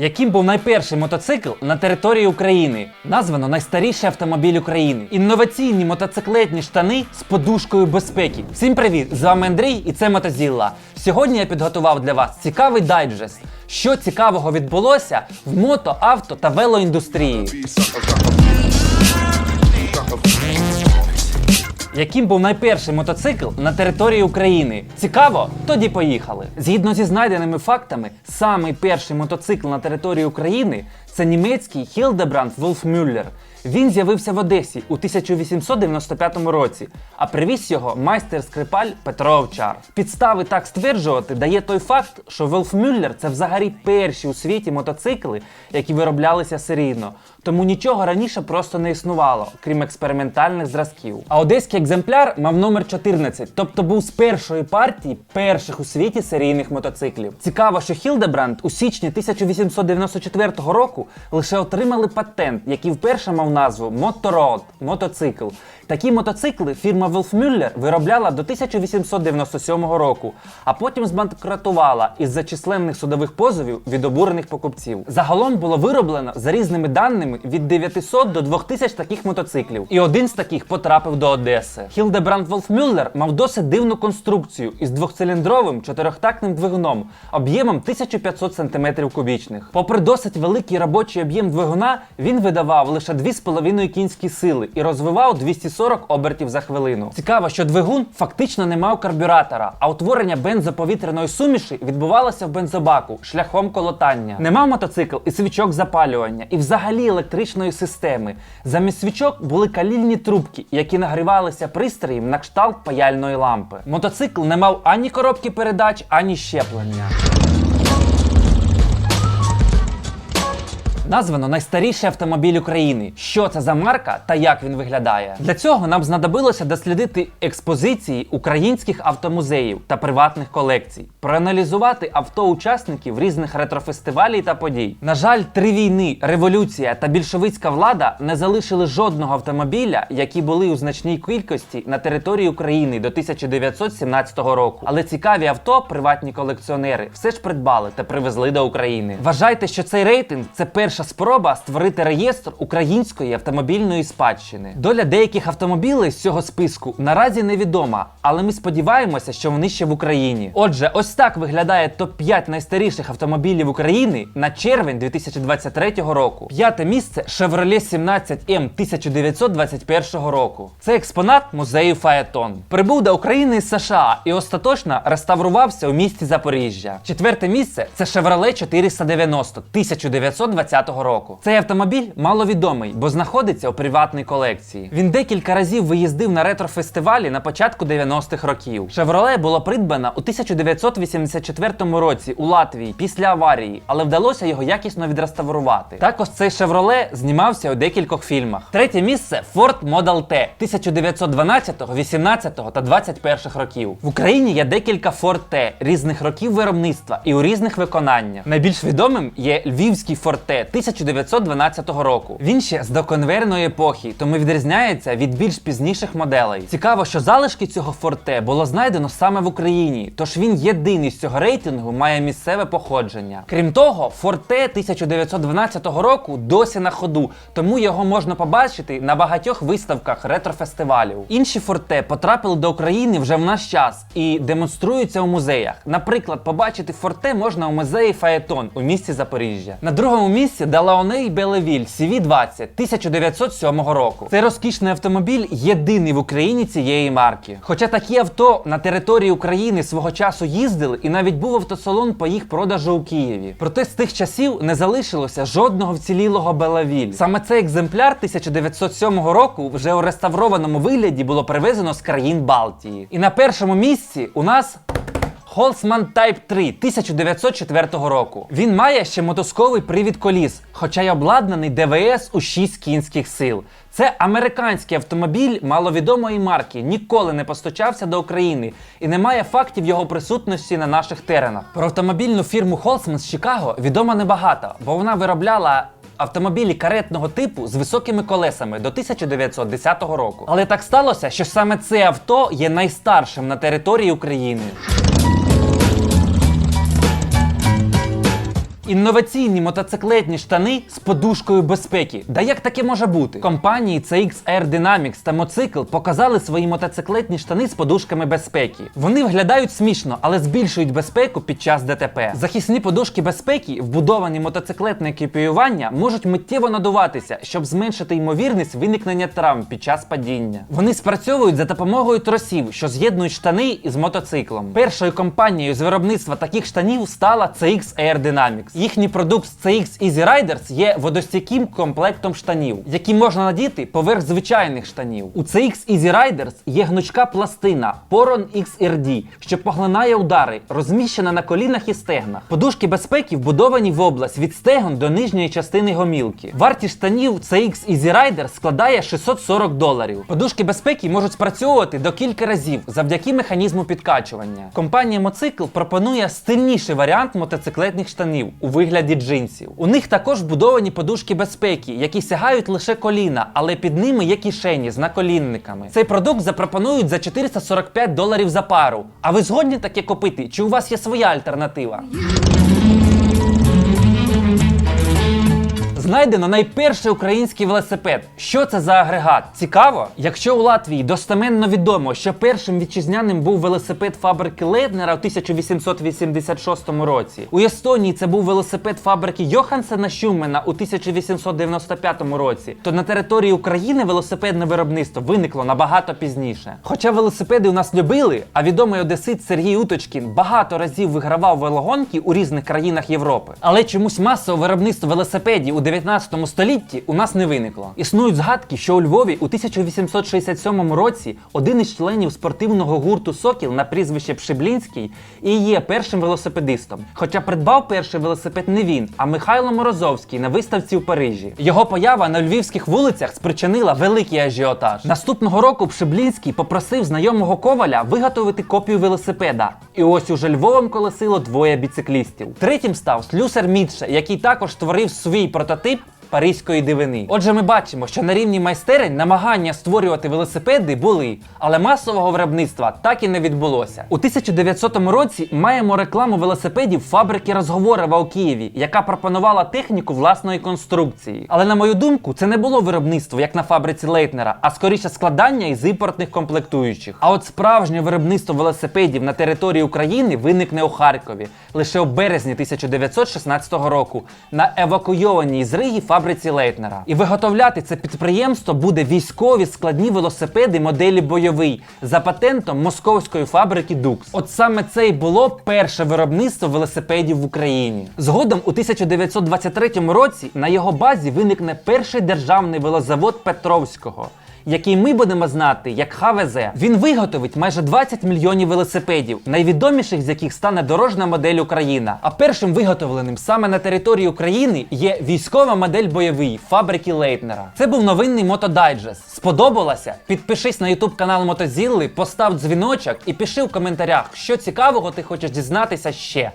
Яким був найперший мотоцикл на території України? Названо найстаріший автомобіль України. Інноваційні мотоциклетні штани з подушкою безпеки. Всім привіт! З вами Андрій і це Мотозілла. Сьогодні я підготував для вас цікавий дайджест. Що цікавого відбулося в мото, авто та велоіндустрії. Яким був найперший мотоцикл на території України? Цікаво? Тоді поїхали. Згідно зі знайденими фактами, самий перший мотоцикл на території України це німецький Хілдебранд Wolfmüller. Він з'явився в Одесі у 1895 році, а привіз його майстер скрипаль Петро Овчар. Підстави так стверджувати дає той факт, що Wolfmüller – це взагалі перші у світі мотоцикли, які вироблялися серійно. Тому нічого раніше просто не існувало, крім експериментальних зразків. А одеський екземпляр мав номер 14, тобто був з першої партії перших у світі серійних мотоциклів. Цікаво, що Хілдебранд у січні 1894 року лише отримали патент, який вперше мав назву Мотород мотоцикл. Такі мотоцикли фірма Wolfmüller виробляла до 1897 року, а потім збанкротувала із-за численних судових позовів від обурених покупців. Загалом було вироблено за різними даними від 900 до 2000 таких мотоциклів, і один з таких потрапив до Одеси. Хілдебранд Wolfmüller мав досить дивну конструкцію із двохциліндровим чотирьохтактним двигуном об'ємом 1500 см кубічних. Попри досить великий робочий об'єм двигуна, він видавав лише 2,5 кінські сили і розвивав 240 обертів за хвилину. Цікаво, що двигун фактично не мав карбюратора, а утворення бензоповітряної суміші відбувалося в бензобаку шляхом колотання. Не мав мотоцикл і свічок запалювання, і взагалі електричної системи. Замість свічок були калільні трубки, які нагрівалися пристроєм на кшталт паяльної лампи. Мотоцикл не мав ані коробки передач, ані щеплення. Названо найстаріший автомобіль України. Що це за марка та як він виглядає? Для цього нам знадобилося дослідити експозиції українських автомузеїв та приватних колекцій, проаналізувати авто учасників різних ретрофестивалів та подій. На жаль, три війни, революція та більшовицька влада не залишили жодного автомобіля, які були у значній кількості на території України до 1917 року. Але цікаві авто приватні колекціонери все ж придбали та привезли до України. Вважайте, що цей рейтинг це перша спроба створити реєстр української автомобільної спадщини. Доля деяких автомобілей з цього списку наразі невідома, але ми сподіваємося, що вони ще в Україні. Отже, ось так виглядає топ-5 найстаріших автомобілів України на червень 2023 року. П'яте місце Chevrolet 17 m 1921 року. Це експонат музею Фаетон. Прибув до України з США і остаточно реставрувався у місті Запоріжжя. Четверте місце це Chevrolet 490 1920 року. Цей автомобіль маловідомий, бо знаходиться у приватній колекції. Він декілька разів виїздив на ретро-фестивалі на початку 90-х років. Chevrolet було придбано у 1984 році у Латвії після аварії, але вдалося його якісно відреставрувати. Також цей Chevrolet знімався у декількох фільмах. Третє місце Ford Model T 1912, 18 та 21 років. В Україні є декілька Ford T різних років виробництва і у різних виконаннях. Найбільш відомим є львівський Ford T 1912 року. Він ще з доконвейерної епохи, тому відрізняється від більш пізніших моделей. Цікаво, що залишки цього T було знайдено саме в Україні, тож він єдиний з цього рейтингу має місцеве походження. Крім того, T 1912 року досі на ходу, тому його можна побачити на багатьох виставках ретрофестивалів. Інші T потрапили до України вже в наш час і демонструються у музеях. Наприклад, побачити T можна у музеї Фаетон у місті Запоріжжя. На другому місці Делаоней Белевіль CV20 1907 року. Цей розкішний автомобіль єдиний в Україні цієї марки. Хоча такі авто на території України свого часу їздили, і навіть був автосалон по їх продажу у Києві. Проте з тих часів не залишилося жодного вцілілого Белавіль. Саме цей екземпляр 1907 року вже у реставрованому вигляді було привезено з країн Балтії. І на першому місці у нас. Holzman Type 3 1904 року. Він має ще мотосковий привід коліс, хоча й обладнаний ДВС у 6 кінських сил. Це американський автомобіль маловідомої марки, ніколи не постачався до України і не має фактів його присутності на наших теренах. Про автомобільну фірму Holzman з Чикаго відомо небагато, бо вона виробляла автомобілі каретного типу з високими колесами до 1910 року. Але так сталося, що саме це авто є найстаршим на території України. Інноваційні мотоциклетні штани з подушкою безпеки. Да як таке може бути? Компанії CX Air Dynamics та Моцикл показали свої мотоциклетні штани з подушками безпеки. Вони виглядають смішно, але збільшують безпеку під час ДТП. Захисні подушки безпеки, вбудовані мотоциклетне екіпіювання, можуть миттєво надуватися, щоб зменшити ймовірність виникнення травм під час падіння. Вони спрацьовують за допомогою тросів, що з'єднують штани із мотоциклом. Першою компанією з виробництва таких штанів стала CX Air Dynamics. Їхній продукт CX Easy Riders є водостійким комплектом штанів, які можна надіти поверх звичайних штанів. У CX Easy Riders є гнучка пластина Poron XRD, що поглинає удари, розміщена на колінах і стегнах. Подушки безпеки вбудовані в область від стегон до нижньої частини гомілки. Вартість штанів CX Easy Rider складає 640 доларів. Подушки безпеки можуть спрацьовувати до кілька разів завдяки механізму підкачування. Компанія Моцикл пропонує стильніший варіант мотоциклетних штанів у вигляді джинсів. У них також вбудовані подушки безпеки, які сягають лише коліна, але під ними є кишені з наколінниками. Цей продукт запропонують за 445 доларів за пару. А ви згодні таке купити? Чи у вас є своя альтернатива? Знайдено найперший український велосипед. Що це за агрегат? Цікаво? Якщо у Латвії достеменно відомо, що першим вітчизняним був велосипед фабрики Леднера у 1886 році. У Естонії це був велосипед фабрики Йохансена Шумена у 1895 році. То на території України велосипедне виробництво виникло набагато пізніше. Хоча велосипеди у нас любили, а відомий одесит Сергій Уточкін багато разів вигравав велогонки у різних країнах Європи. Але чомусь масове виробництво велосипедів у 19 столітті у нас не виникло. Існують згадки, що у Львові у 1867 році один із членів спортивного гурту Сокіл на прізвище Пшиблінський і є першим велосипедистом. Хоча придбав перший велосипед не він, а Михайло Морозовський на виставці у Парижі. Його поява на львівських вулицях спричинила великий ажіотаж. Наступного року Пшиблінський попросив знайомого коваля виготовити копію велосипеда. І ось уже Львовом колесило двоє біциклістів. Третім став слюсар Мітше, який також створив свій прототип. ติด Паризької дивини. Отже, ми бачимо, що на рівні майстерень намагання створювати велосипеди були, але масового виробництва так і не відбулося. У 1900 році маємо рекламу велосипедів фабрики Розговорова у Києві, яка пропонувала техніку власної конструкції. Але на мою думку, це не було виробництво, як на фабриці Лейтнера, а скоріше складання із імпортних комплектуючих. А от справжнє виробництво велосипедів на території України виникне у Харкові лише у березні 1916 року на евакуйованій з Риги фабриці Лейтнера. І виготовляти це підприємство буде військові складні велосипеди моделі бойовий за патентом московської фабрики Дукс. От саме це й було перше виробництво велосипедів в Україні. Згодом у 1923 році на його базі виникне перший державний велозавод Петровського який ми будемо знати як ХВЗ. Він виготовить майже 20 мільйонів велосипедів, найвідоміших з яких стане дорожна модель Україна. А першим виготовленим саме на території України є військова модель бойовий фабрики Лейтнера. Це був новинний мотодайджест. Сподобалося? Підпишись на ютуб канал Мотозілли, постав дзвіночок і пиши в коментарях, що цікавого ти хочеш дізнатися ще.